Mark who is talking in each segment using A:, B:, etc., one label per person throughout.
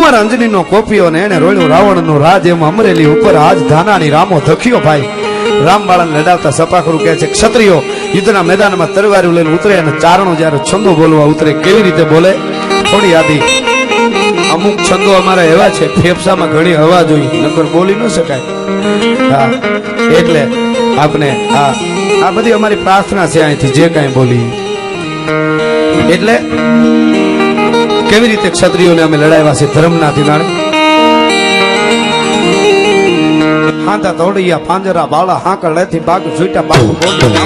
A: કુંવર અંજનીનો કોપીઓ ને એને રોળ્યું રાવણનું રાજ એમ અમરેલી ઉપર આજ ધાનાની રામો ધખ્યો ભાઈ. રામબાળાને લડાવતા સપાખરું કહે છે, ક્ષત્રિયો, યુદ્ધના મેદાનમાં તરવારી લઈને ઉતરે અને ચારણો જ્યારે છંદો બોલવા ઉતરે, કેવી રીતે બોલે? થોડી યાદી અમુક છંદો અમારા એવા છે, ફેફસામાં ઘણી હવા જોઈ, નકર બોલી ન શકાય. હા, એટલે આપને આ આ બધી અમારી પ્રાર્થના છે અહીંથી, જે કાંઈ બોલી. એટલે કેવી રીતે ક્ષત્રિયોને અમે લડાવ્યા છે ધર્મના દિનાણે હાંધા ધોડિયા પાંજરા બાળા હાંકળેથી બાગ છૂટ્યા બાગ બોલ્યા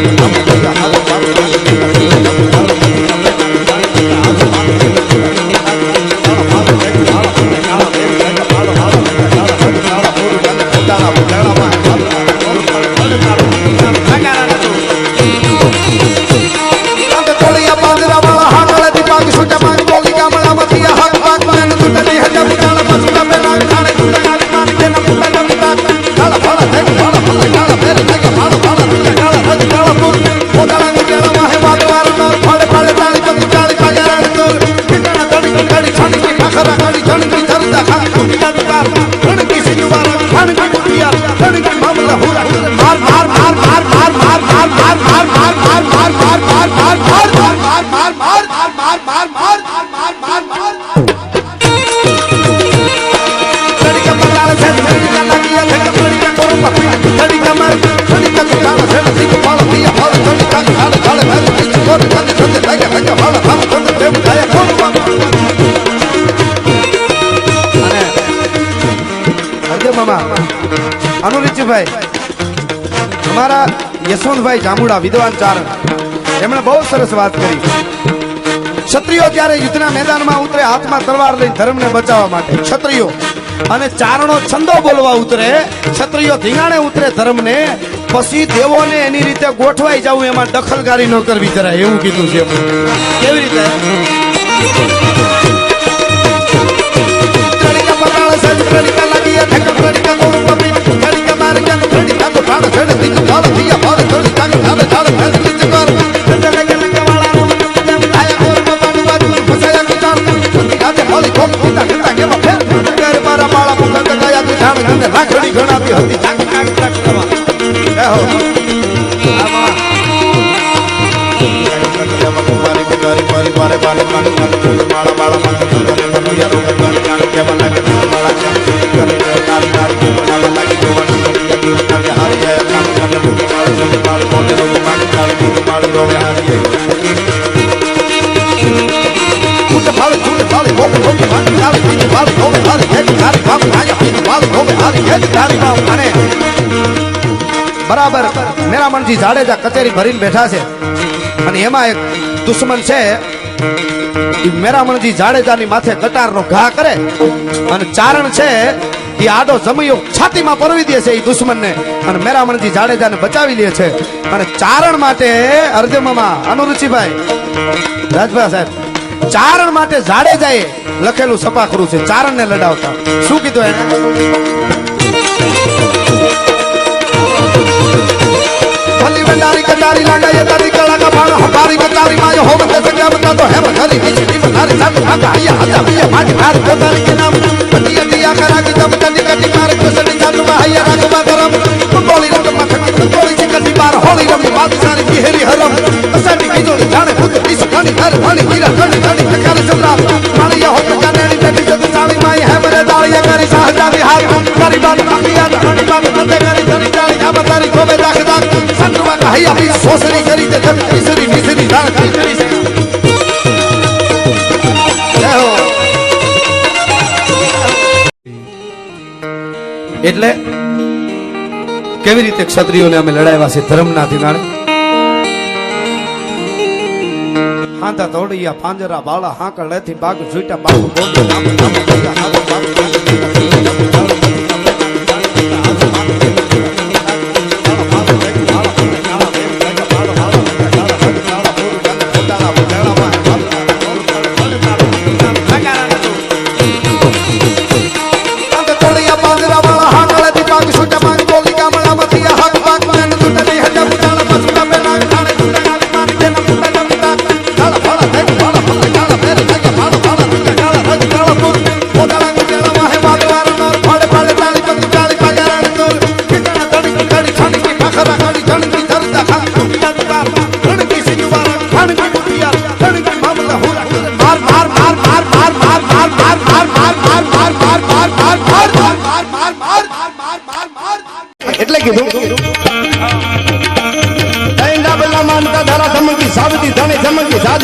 A: અનુરીચભાઈ અમારા યશવંતભાઈ જામુડા વિદ્વાન ચારણ એમણે બહુ સરસ વાત કરી. ક્ષત્રિયો ત્યારે યુદ્ધના મેદાનમાં ઉતરે, હાથમાં તલવાર લઈને ધર્મને બચાવવા માટે? ક્ષત્રિયો. અને ચારણો છંદો બોલવા ઉતરે, ક્ષત્રિયો ધીંગાણે ઉતરે ધર્મને પછી દેવોને એની રીતે ગોઠવાઈ જવું એમાં દખલકારી ન કરવી જરાય. એવું કીધું છે કેવી રીતે? ઠડિકા મારે ઠડિકા તો ઠાડ ઠડ ઠડ ઠાડ ઠડ ઠાડ બરાબર. મેરામણજી જાડેજા કચેરી ભરીને બેઠા છે. અને એમાં એક દુશ્મન છે. મેરામણજી જાડેજાની માથે કટારનો ઘા કરે. અને ચારણ છે એ આડો જમૈયો છાતીમાં પરવી દે છે એ દુશ્મનને. અને મેરામણજી જાડેજાને બચાવી લે છે. અને ચારણ માટે અર્જમામાં અનુરુચિભાઈ, રાજભા સાહેબ, ચારણ માટે જાડેજાએ લખેલું સપાખરું છે. ચારણને લડાવતા. શું કીધું એને? ભલી બંડારી કટારી લાગાય તો હેમ કરી વીજળી મનારી સામે ભાગા હૈયા હતા ભૈયા માટી માર પોતાની કે નામ પટિયા દિયા કરાગી તમ તની કટી માર કોસડી ચાલુ માં હૈયા રાખવા ગરમ ગોળી રમ મખકી ગોળી છે કટી માર હોળી રમ માત સારી બિહેરી હરમ અસાની કીધોળી જાણે ખુદ ઈસ ઘણી હર ઘણી હીરા ઘણી ઘણી ટકાર જમરા માળિયા હોત કાનેડી ટકી જત સાળી માય હે મને દાળિયા કરી સાહજા વિહાર કરી બાત કાપિયા ઘણી બાત તતે કરી ધણી ચાળી આમ તારી ખોબે દાખ દાખ સંતવા કહૈયા બી સોસરી કરી તે તમ ઈસરી નીસરી દાળ કરી એટલે કેવી રીતે ક્ષત્રિયોને અમે લડાવ્યા છે ધર્મના દિનાળે હાંધા તોડિયા પાંજરા બાળા હાંકળ લેથી બાગ છૂટા બાગ બોલ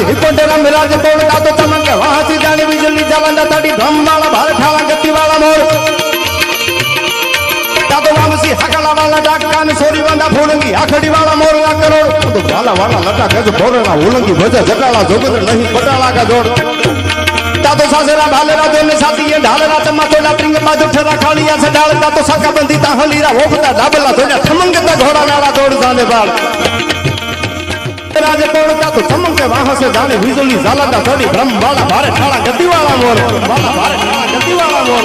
B: હિકોટેરા મિરાજ કોણ કાતો ગતિવાળા મોર. તાતો વામસી હાકલા વાળા ડાકા ને સોરી વાળા મોર ના કરોડ તો વાળા નહીં પટાળા કા જોડ. તાતો સાસરા ભાલેરા જોને સાતીએ ઢાલરા ચમાતો લાત્રિંગ બાજુ ઠરા ખાળિયા છે ડાળ તાતો સાકા બંધી તા હલીરા ઓપતા ડાબલા ધોજા થમંગતા ઘોડા નાળા દોડ જાને બાળ. રાજ તોડતા તો ચમકે વાહસે જાણે વીજળી ઝાલતા થોડી બ્રહ્મ વાળા ભારે ઠાળા ગતિવાળા મોર. ભારે ઠાળા ગતિવાળા મોર.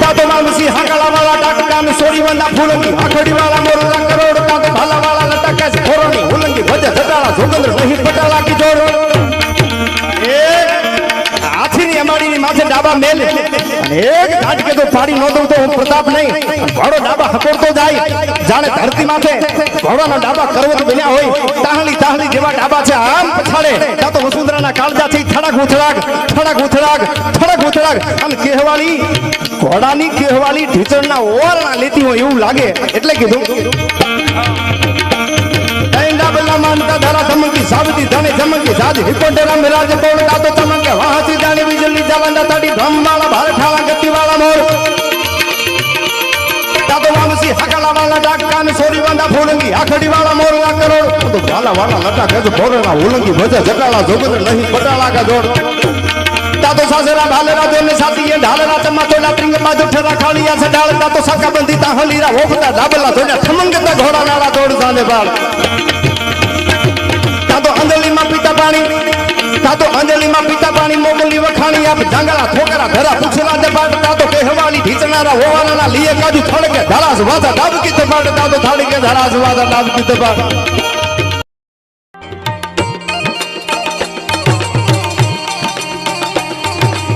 B: તાતો માનસી હાકલા વાળા ડાકડા ને સોરી વંદા ફૂલંગી આખડી વાળા મોર કરોડ તાતો ભાલા વાળા લટકે છે ખોરોની ઉલંગી ભજે જટાળા જોગંદર નહીં પટાળા કી જોડ. અમાડીની માથે ડાબા મેલ. અને એક ગાજકે તો પાડી નો દઉં તો હું પ્રતાપ નહીં. ઘોડો ડાબા હકોડતો જાય. જાણે ધરતી માથે ઘોડાના ડાબા કરવત બન્યા હોય. તાહલી તાહલી જેવા ડાબા છે આમ પછાડે. તા તો વસુંધરાના કાળજાથી થડાક ઉથડાક થડાક ઉથડાક થડાક ઉથડાક અને કહેવાળી, ઘોડાની કહેવાળી ઢીચણના ઓરણા લેતી હોય એવું લાગે. એટલે કીધું ધારા ધમકી સાવતી ધણે ધમકી. સાજ હિકોટેરા મેરાજ કોણ કાતો વામસી હાકલા વાળા ડાકા ને સોરી વાંડા ફોડંગી આખડી વાળા મોર ના કરોડ તો વાલા વાળા લટા કેજ ભોરેના ઉલંગી, ભજા જટાળા જોગંદર નહીં પટાળા કા જોડ તાતો સાસરા ભાલેરા જોને સાતીએ ઢાલરા ચમાતો લાત્રિંગ બાજુ ઠરા ખાળિયા છે ડાળ તાતો સાકા બંધી તા હલીરા ઓપતા ડાબલા ધોજા થમંગતા ઘોડા નાળા દોડ જાને બાળ. તાતો અંજલિમાં પીતા પાણી તાતો અંજલીમાં પીતા પાણી મોકલી વખાણી આપ જંગલા ઠોકરા ધરા પૂછલા દે પાટ તાતો કહેવાલી ઢીચનારા હોવાના લીએ કાજુ થડકે ધરાસ વાતા ડાબકી તે પાટ તાતો થાડકે ધરાસ વાતા ડાબકી તે પાટ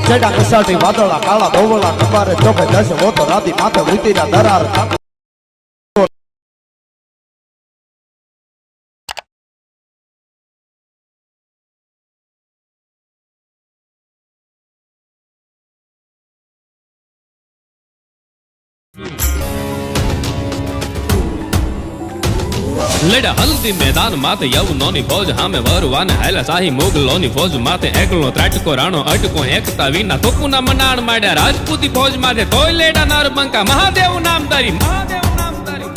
A: ચડા કસાટી વાદળા, કાળા ધોવળા કબારે ચોકે દસ હોતો રાતી માથે ઉતીરા દરાર
C: લડા હલ્દી મેદાન માતે યવનોની ફોજ હામે વરવાને હાલા શાહી મોગલોની ફોજ માતે એકલો ત્રાટકો રાણો અટકો એકતા વિના તોકુના મનાણ માડ્યા રાજપૂતી ફોજ માથે તોય લેડા નરબંકા મહાદેવ મહાદેવ નામ તારી મહાદેવ નામ તારી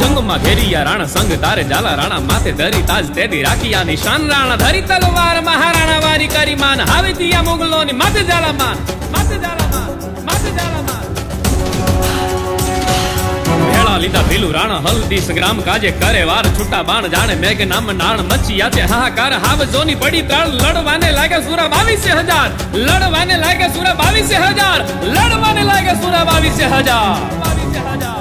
C: જંગમાં ઘેરિયા રાણા સંગ તારે જાલા રાણા માથે ધરી, તાજ તેદી રાખિયા નિશાન રાણા ધરી તલવાર. મહારાણા વારી કરી માન, હાવી દિયા મુગલોની માથે જાલા માન, માથે જાલા ભેળા લીધા ભીલું રાણા હલ્દી સંગ્રામ કાજે કરે વાર છૂટા બાણ જાણે મેઘ નામ નાણ મચિયા છે હાહાકાર હાવ જોની પડી ત્રણ લડવાને લાગે સુરા બાવીસે હજાર. લડવાને લાગે સુરા બાવીસે હજાર. લડવાને લાગે સુરા બાવીસે હજાર. બાવીસે હજાર.